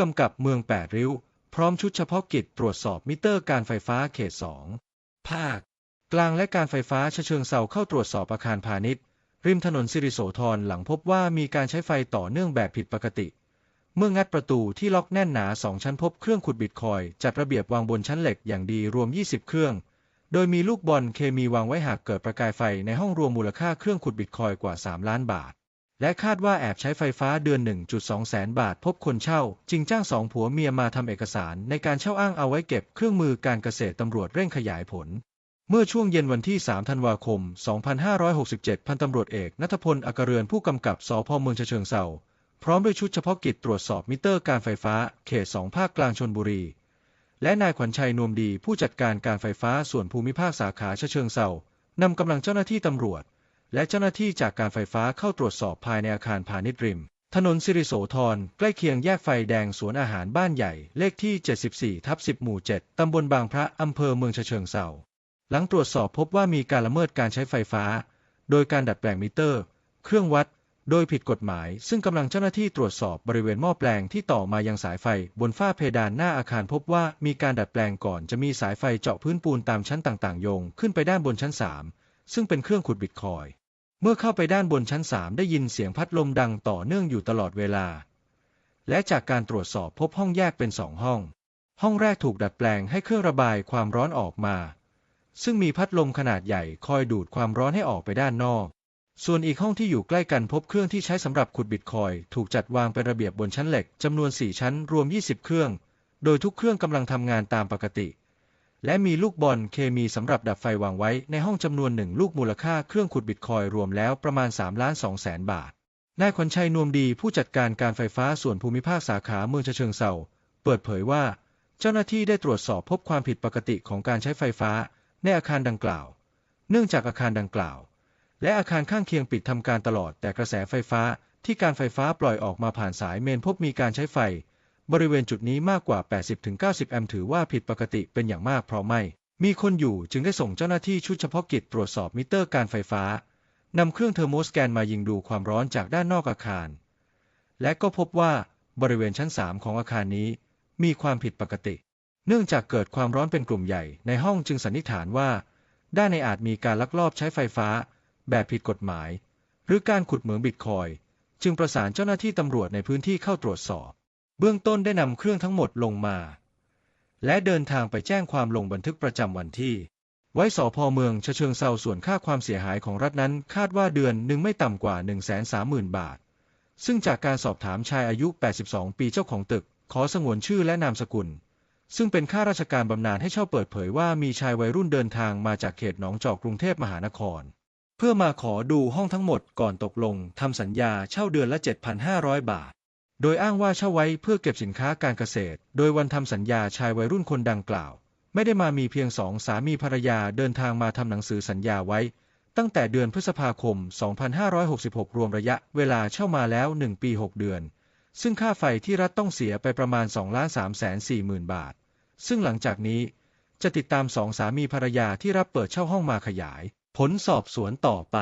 กำกับเมืองแปดริ้ว พร้อมชุดเฉพาะกิจตรวจสอบมิเตอร์การไฟฟ้าเขตสองภาค กลางและการไฟฟ้าฉะเชิงเซาเข้าตรวจสอบอาคารพาณิชย์ ริมถนนสิริโสธรหลังพบว่ามีการใช้ไฟต่อเนื่องแบบผิดปกติ เมื่องัดประตูที่ล็อกแน่นหนาสองชั้นพบเครื่องขุดบิตคอยจัดระเบียบวางบนชั้นเหล็กอย่างดีรวม 20 เครื่อง โดยมีลูกบอลเคมีวางไว้หากเกิดประกายไฟในห้องรวมมูลค่าเครื่องขุดบิตคอยกว่า 3 ล้านบาท และคาดว่าแอบใช้ไฟฟ้าเดือน 1.2 แสนบาทพบคนเช่า จึงจ้างสองผัวเมียมาทำเอกสารในการเช่าอ้างเอาไว้เก็บเครื่องมือการเกษตรตำรวจเร่งขยายผล เมื่อช่วงเย็นวันที่ 3 ธันวาคม 2567 พันตำรวจเอกนัทพลอักเรือนผู้กำกับสพเมืองเชิงเทราพร้อมด้วยชุดเฉพาะกิจตรวจสอบมิเตอร์การไฟฟ้าเขต 2 ภาคกลางชนบุรี และนายขวัญชัยนวมดีผู้จัดการการไฟฟ้าส่วนภูมิภาคสาขาเชิงเซานำกำลังเจ้าหน้าที่ตำรวจ และเจ้าหน้าที่จากการไฟฟ้าเข้าตรวจสอบภายในอาคารพาณิชย์ริม ถนนสิริโสธรใกล้เคียงแยกไฟแดงสวนอาหารบ้านใหญ่ เลขที่ 74ทับ10 หมู่ 7 ตำบลบางพระ อำเภอเมืองเชิงเซาหลังตรวจสอบพบว่ามีการละเมิดการใช้ไฟฟ้า โดยการดัดแปลงมิเตอร์ เครื่องวัด โดยผิดกฎหมาย ซึ่งกำลังเจ้าหน้าที่ตรวจสอบบริเวณหม้อแปลงที่ต่อมายังสายไฟบนฝ้าเพดานหน้าอาคารพบว่ามีการดัดแปลงก่อนจะมีสายไฟเจาะพื้นปูนตามชั้นต่างๆ โยง ขึ้นไปด้านบนชั้น 3 ซึ่งเป็นเครื่องขุดบิตคอย เมื่อเข้าไปด้านบนชั้น3ได้ยินเสียงพัดลมดังต่อเนื่องอยู่ตลอดเวลา และจากการตรวจสอบพบห้องแยกเป็นสองห้อง ห้องแรกถูกดัดแปลงให้เครื่องระบายความร้อนออกมา ซึ่งมีพัดลมขนาดใหญ่คอยดูดความร้อนให้ออกไปด้านนอก ส่วนอีกห้องที่อยู่ใกล้กันพบเครื่องที่ใช้สำหรับขุดบิตคอยถูกจัดวางเป็นระเบียบบนชั้นเหล็กจำนวน 4 ชั้นรวม 20 เครื่อง โดยทุกเครื่องกำลังทำงานตามปกติ และมีลูกบอลเคมีสำหรับดับไฟวางไว้ในห้องจำนวนหนึ่งลูกมูลค่าเครื่องขุดบิตคอยรวมแล้วประมาณ3ล้าน2แสนบาท นายขวัญชัยนวมดีผู้จัดการการไฟฟ้าส่วนภูมิภาคสาขาเมืองเชิงเซาเปิดเผยว่า เจ้าหน้าที่ได้ตรวจสอบพบความผิดปกติของการใช้ไฟฟ้า ในอาคารดังกล่าว เนื่องจากอาคารดังกล่าว และอาคารข้างเคียงปิดทำการตลอดแต่กระแสไฟฟ้าที่การไฟฟ้าปล่อยออกมาผ่านสายเมนพบมีการใช้ไฟ บริเวณจุดนี้มากกว่า 80-90 แอมป์ถือว่าผิดปกติเป็นอย่างมากเพราะไม่ มีคนอยู่จึงได้ส่งเจ้าหน้าที่ชุดเฉพาะกิจตรวจสอบมิเตอร์การไฟฟ้านำเครื่องเทอร์โมสแกนมายิงดูความร้อนจากด้านนอกอาคาร และก็พบว่าบริเวณชั้น 3 ของอาคารนี้ มีความผิดปกติ เนื่องจากเกิดความร้อนเป็นกลุ่มใหญ่ในห้องจึงสันนิษฐานว่า ด้านในอาจมีการลักลอบใช้ไฟฟ้า แบบผิดกฎหมาย หรือการขุดเหมืองบิตคอย จึงประสานเจ้าหน้าที่ตำรวจในพื้นที่เข้าตรวจสอบ เบื้องต้นได้นำเครื่องทั้งหมดลงมา และเดินทางไปแจ้งความลงบันทึกประจำวันที่ ไว้สพเมืองเชิงเซาส่วนค่าความเสียหายของรัฐนั้นคาดว่าเดือนหนึ่งไม่ต่ำกว่า 130,000 บาท ซึ่งจากการสอบถามชายอายุ 82 ปีเจ้าของตึก ขอสงวนชื่อและนามสกุล ซึ่งเป็นข้าราชการบำนาญให้เช่าเปิดเผยว่ามีชายวัยรุ่นเดินทางมาจากเขตหนองจอกกรุงเทพมหานคร เพื่อมาขอดูห้องทั้งหมดก่อนตกลงทำสัญญาเช่าเดือนละ 7,500 บาท โดยอ้างว่าเช่าไว้เพื่อเก็บสินค้าการเกษตร โดยวันทำสัญญาชายวัยรุ่นคนดังกล่าว ไม่ได้มามีเพียงสองสามีภรรยาเดินทางมาทำหนังสือสัญญาไว้ ตั้งแต่เดือนพฤษภาคม 2566 รวมระยะเวลาเช่ามาแล้ว 1 ปี 6 เดือน ซึ่งค่าไฟที่รัฐต้องเสียไปประมาณ2ล้าน3แสน4หมื่นบาท ซึ่งหลังจากนี้จะติดตามสองสามีภรรยาที่รับเปิดเช่าห้องมาขยาย ผลสอบสวนต่อไป